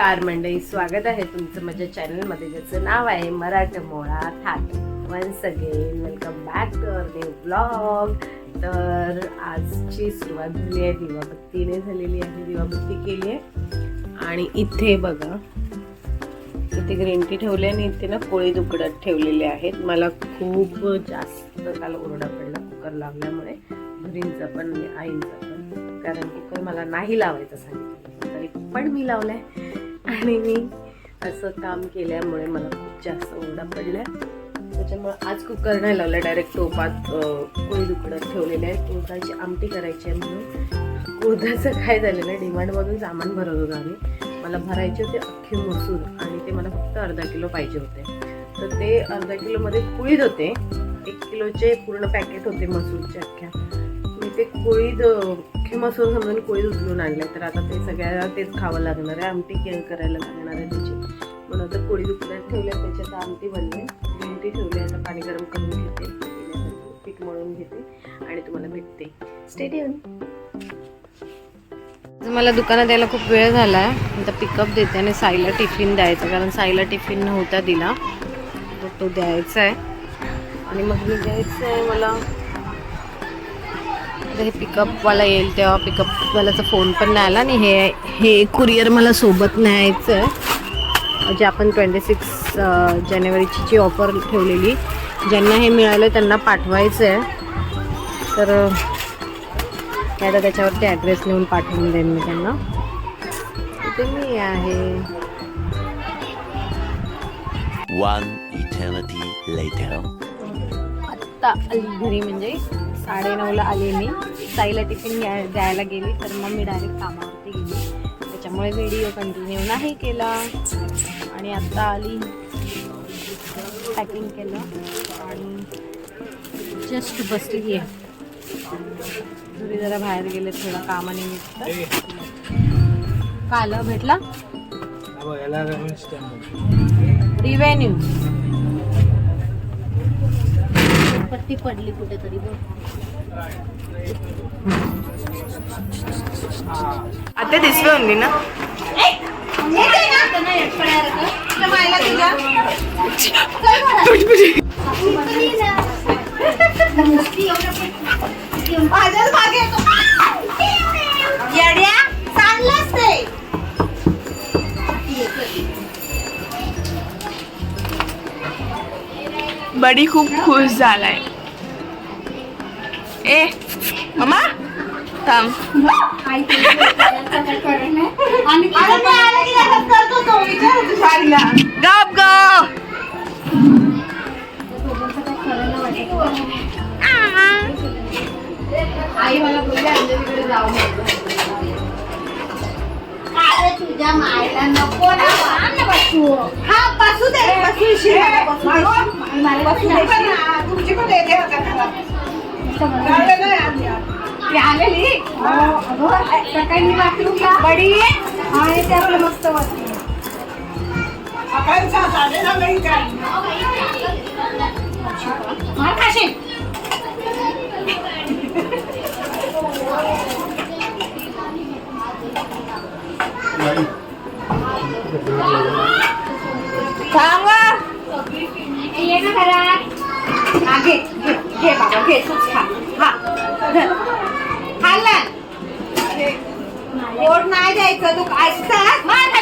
नमस्कार मंडळी स्वागत आहे तुमचं माझ्या चॅनलमध्ये ज्याचं नाव आहे मराठमोळा थाट. Once again welcome back to our new blog तर आजची सुरुवात झाली आहे दिवाबत्तीने झालेली आहे दिवाबत्ती केली आहे. आणि इथे बघा इथे ग्रीन टी ठेवली आणि इथे ना पोळी दुकडत ठेवलेले आहेत. मला खूप जास्त काल ओरडा पडला कुकर लावल्यामुळे. घरींचा पण आणि आईंचा पण. कारण कुकर मला नाही लावायचं सांगितलं. तरी पण मी लावलं आहे आणि मी असं काम केल्यामुळे मला खूप जास्त ओरडा पडल्या. त्याच्यामुळे आज कुकर नाही लावला डायरेक्ट टोपात कोळी उकडत दुकडत ठेवलेले आहे कोळदाची आमटी करायची आहे म्हणून. कोळदाचं काय झालेलं आहे डिमांडमधून सामान भरत होतं आम्ही. मला भरायचे होते अख्खे मसूर आणि ते मला फक्त अर्धा किलो पाहिजे होते. तर ते अर्धा किलोमध्ये कुळीद होते. एक किलोचे पूर्ण पॅकेट होते मसूरचे अख्ख्या. मी ते कुळीद अख्खे मसूर समजून कोळी उचलून आणले तर आता ते सगळ्याला तेच खावं लागणार आहे. आमटी केअर करायला लागणार आहे त्याची. म्हणून आता कोळी उकळत ठेवल्या त्याच्यात आमटी बनले. ग्रीन ठेवली आता पाणी गरम करून घेते. पीठ मळून घेते आणि तुम्हाला भेटते. स्टेडियम मला दुकानात यायला खूप वेळ झाला आहे आता पिकअप देते आणि साईला टिफिन द्यायचं कारण साईला टिफिन नव्हता दिला. तर तो द्यायचा आहे आणि मग मी द्यायचं आहे मला आता हे पिकअपवाला येईल तेव्हा पिकअपवाल्याचा फोन पण नाही आला आणि हे हे कुरिअर मला सोबत न्यायचं आहे जे आपण ट्वेंटी सिक्स जानेवारीची जी ऑफर ठेवलेली ज्यांना हे मिळालं त्यांना पाठवायचं आहे तर मी आता त्याच्यावरती ॲड्रेस लिहून पाठवून देईन मी त्यांना. इथे मी आहे. One eternity later. आत्ता आली घरी म्हणजे. साडेनऊला आले मी. साईला टिफिन घ्या द्यायला गेली तर मग मी डायरेक्ट कामावरती गेली. त्याच्यामुळे व्हिडिओ कंटिन्यू नाही केला. आणि आत्ता आली. पॅकिंग केलं. आणि जस्ट बसली आहे घरी जरा बाहेर गेले थोडं कामानिमित्त. काल भेटला? रिव्हेन्यू पट्टी पडली कुठेतरी बघ. आता दिसली होती ना? बडी खूप खुश झालाय. ए मम्मा थांब गप गप आई मला बोलली अंजलीकडे जाऊ तुझ्या मायला नको ना बसू हा बसू दे बसू शिरा बसू दे तुमची पण येते आलेली सकाळी मी बडी आणि ते आपलं मस्त वाटतं मार खाशील ये ना घरात. घे घे बाबा घे. नाही द्यायचं तू ऐकता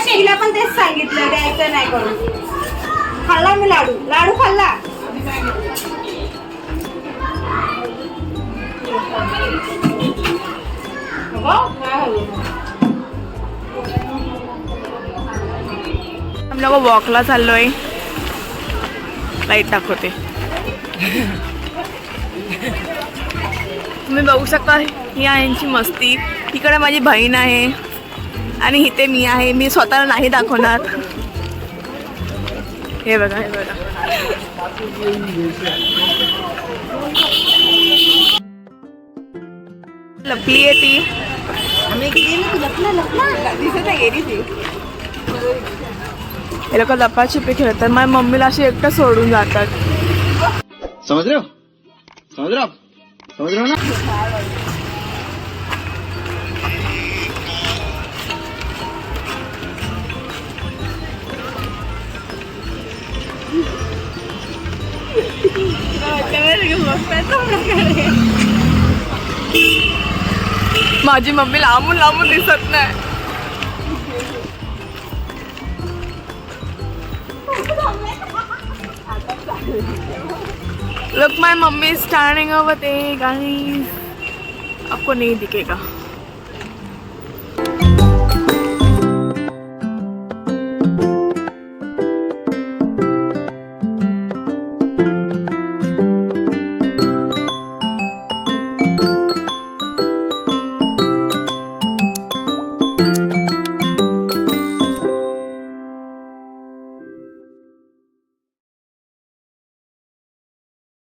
तिला पण तेच सांगितलं द्यायचं नाही करून. खाल्ला मी लाडू. लाडू खाल्ला? आम्ही लोक वॉकला चाललोय. लाइट दाखवते. तुम्ही बघू शकता ही आहे यांची मस्ती. तिकडे माझी बहीण आहे. आणि इथे मी आहे. मी स्वतःला नाही दाखवणार. हे बघा हे बघा. लपली आहे ती. हे लोक लपाछपी खेळतात. माझ्या मम्मीला अशी एकटं सोडून जातात. समझ रहे हो समझ रहे हो आप समझ रहे हो ना? माजी मम्मी लांबून लांबून दिसत नाही। Look my mummy starting a ते गाइस आपको नहीं दिखेगा।